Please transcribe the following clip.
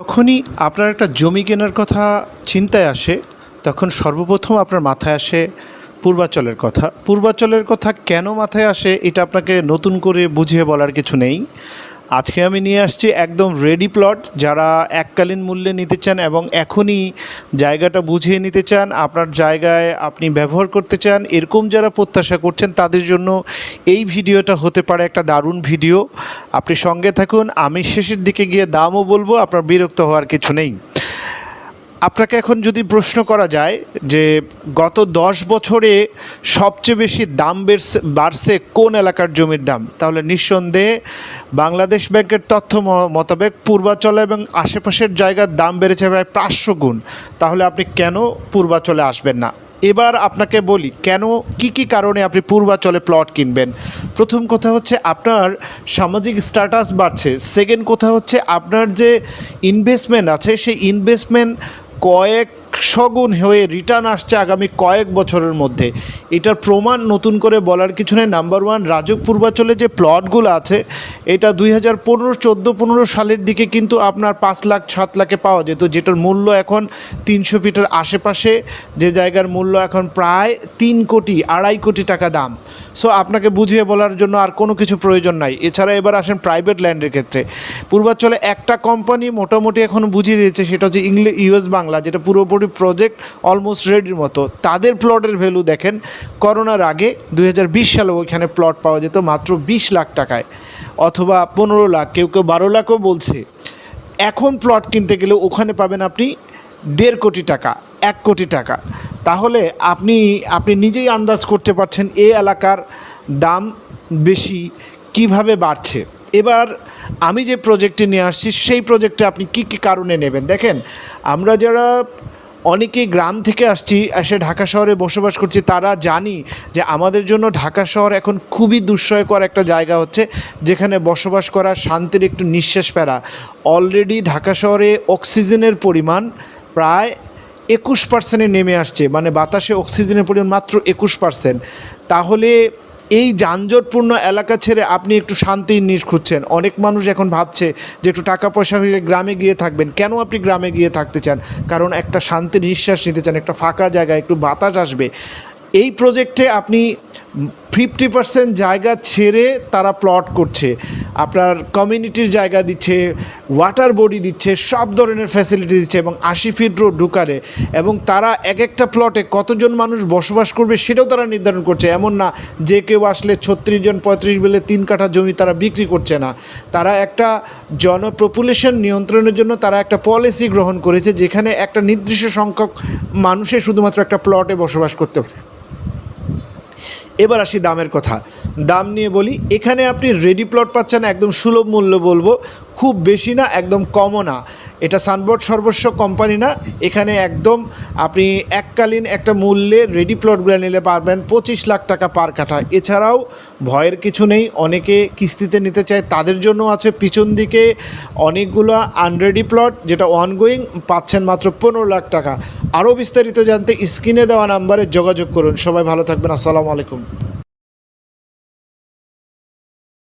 যখনই আপনার একটা জমি কেনার কথা চিন্তায় আসে, তখন সর্বপ্রথম আপনার মাথায় আসে পূর্বাচলের কথা। পূর্বাচলের কথা কেন মাথায় আসে, এটা আপনাকে নতুন করে বুঝিয়ে বলার কিছু নেই। আজকে আমি নিয়ে আসছি একদম রেডি প্লট যারা এককালীন মূল্যে নিতে চান এবং এখনই জায়গাটা বুঝিয়ে নিতে চান, আপনার জায়গায় আপনি ব্যবহার করতে চান, এরকম যারা প্রত্যাশা করছেন তাদের জন্য এই ভিডিওটা হতে পারে একটা দারুণ ভিডিও। আপনি সঙ্গে থাকুন, আমি শেষের দিকে গিয়ে দামও বলব, আপনার বিরক্ত হওয়ার কিছু নেই। আপনাকে এখন যদি প্রশ্ন করা যায় যে গত দশ বছরে সবচেয়ে বেশি দাম বেড়ছে, বাড়ছে কোন এলাকার জমির দাম? তাহলে নিঃসন্দেহে বাংলাদেশ ব্যাংকের তথ্য মোতাবেক পূর্বাচলে এবং আশেপাশের জায়গার দাম বেড়েছে প্রায় পাঁচশো গুণ। তাহলে আপনি কেন পূর্বাচলে আসবেন না? এবার আপনাকে বলি, কেন, কি কি কারণে আপনি পূর্বাচলে প্লট কিনবেন? প্রথম কথা হচ্ছে আপনার সামাজিক স্ট্যাটাস বাড়ছে। সেকেন্ড কথা হচ্ছে আপনার যে ইনভেস্টমেন্ট আছে, সেই ইনভেস্টমেন্ট কয়েক শগুণ হয়ে রিটার্ন আসছে আগামী কয়েক বছরের মধ্যে। এটার প্রমাণ নতুন করে বলার কিছু নেই। নাম্বার ওয়ান, রাজক পূর্বাচলে যে প্লটগুলো আছে, এটা দুই হাজার পনেরো, চোদ্দ, পনেরো সালের দিকে কিন্তু আপনার পাঁচ লাখ, সাত লাখে পাওয়া যেত, যেটার মূল্য এখন তিনশো ফিটের আশেপাশে, যে জায়গার মূল্য এখন প্রায় তিন কোটি, আড়াই কোটি টাকা দাম। সো আপনাকে বুঝিয়ে বলার জন্য আর কোনো কিছু প্রয়োজন নাই। এছাড়া এবার আসেন প্রাইভেট ল্যান্ডের ক্ষেত্রে। পূর্বাচলে একটা কোম্পানি মোটামুটি এখন বুঝিয়ে দিয়েছে, সেটা হচ্ছে ইংলিশ ইউএস বাংলা, যেটা পুরোপুরি প্রজেক্ট অলমোস্ট রেডির মতো। তাদের প্লটের ভ্যালু দেখেন, করোনার আগে দুই হাজার বিশ সালে ওইখানে প্লট পাওয়া যেত মাত্র বিশ লাখ টাকায়, অথবা পনেরো লাখ, কেউ কেউ বারো লাখও বলছে। এখন প্লট কিনতে গেলে ওখানে পাবেন আপনি দেড় কোটি টাকা, এক কোটি টাকা। তাহলে আপনি আপনি নিজেই আন্দাজ করতে পারছেন এ এলাকার দাম বেশি কীভাবে বাড়ছে। এবার আমি যে প্রজেক্টটি নিয়ে আসছি, সেই প্রজেক্টে আপনি কি কি কারণে নেবেন? দেখেন, আমরা যারা অনেকেই গ্রাম থেকে আসছি, এসে ঢাকা শহরে বসবাস করছি। তারা জানি যে আমাদের জন্য ঢাকা শহর এখন খুবই দুঃসহকর একটা জায়গা হচ্ছে, যেখানে বসবাস করা শান্তির একটু নিঃশ্বাস ফেরা অলরেডি ঢাকা শহরে অক্সিজেনের পরিমাণ প্রায় একুশ পার্সেন্টে নেমে আসছে মানে বাতাসে অক্সিজেনের পরিমাণ মাত্র একুশ পার্সেন্ট তাহলে এই যানজটপূর্ণ এলাকা ছেড়ে আপনি একটু শান্তির নির খুঁজছেন। অনেক মানুষ এখন ভাবছে যে একটু টাকা পয়সা হয়ে গ্রামে গিয়ে থাকবেন। কেন আপনি গ্রামে গিয়ে থাকতে চান? কারণ একটা শান্তি নিঃশ্বাস নিতে চান, একটা ফাঁকা জায়গায় একটু বাতাস আসবে। এই প্রজেক্টে আপনি ফিফটি পার্সেন্ট জায়গা ছেড়ে তারা প্লট করছে। আপনার কমিউনিটির জায়গা দিচ্ছে ওয়াটার বডি দিচ্ছে, সব ধরনের ফ্যাসিলিটি দিচ্ছে এবং আশি ফিট রোড ঢুকারে এবং তারা এক একটা প্লটে কতজন মানুষ বসবাস করবে সেটাও তারা নির্ধারণ করছে। এমন না যে কেউ আসলে ছত্রিশ জন, পঁয়ত্রিশ বেলে তিন কাঠা জমি তারা বিক্রি করছে না। তারা একটা জনপপুলেশন নিয়ন্ত্রণের জন্য তারা একটা পলিসি গ্রহণ করেছে যেখানে একটা নির্দিষ্ট সংখ্যক মানুষে শুধুমাত্র একটা প্লটে বসবাস করতে পারে। এবার আসি দামের কথা। দাম নিয়ে বলি, এখানে আপনি রেডি প্লট পাচ্ছেন, একদম সুলভ মূল্য বলব। খুব বেশি না, একদম কমও না। এটা সানবোর্ড সর্বস্ব কোম্পানি না। এখানে একদম আপনি এককালীন একটা মূল্যে রেডি প্লটগুলো নিলে পারবেন, পঁচিশ লাখ টাকা পার কাঠা। এছাড়াও ভয়ের কিছু নেই, অনেকে কিস্তিতে নিতে চায়, তাদের জন্য আছে। পিছন দিকে অনেকগুলো আনরেডি প্লট যেটা অনগোয়িং পাচ্ছেন মাত্র পনেরো লাখ টাকা। আরও বিস্তারিত জানতে স্ক্রিনে দেওয়া নাম্বারে যোগাযোগ করুন। সবাই ভালো থাকবেন, আসসালামু আলাইকুম।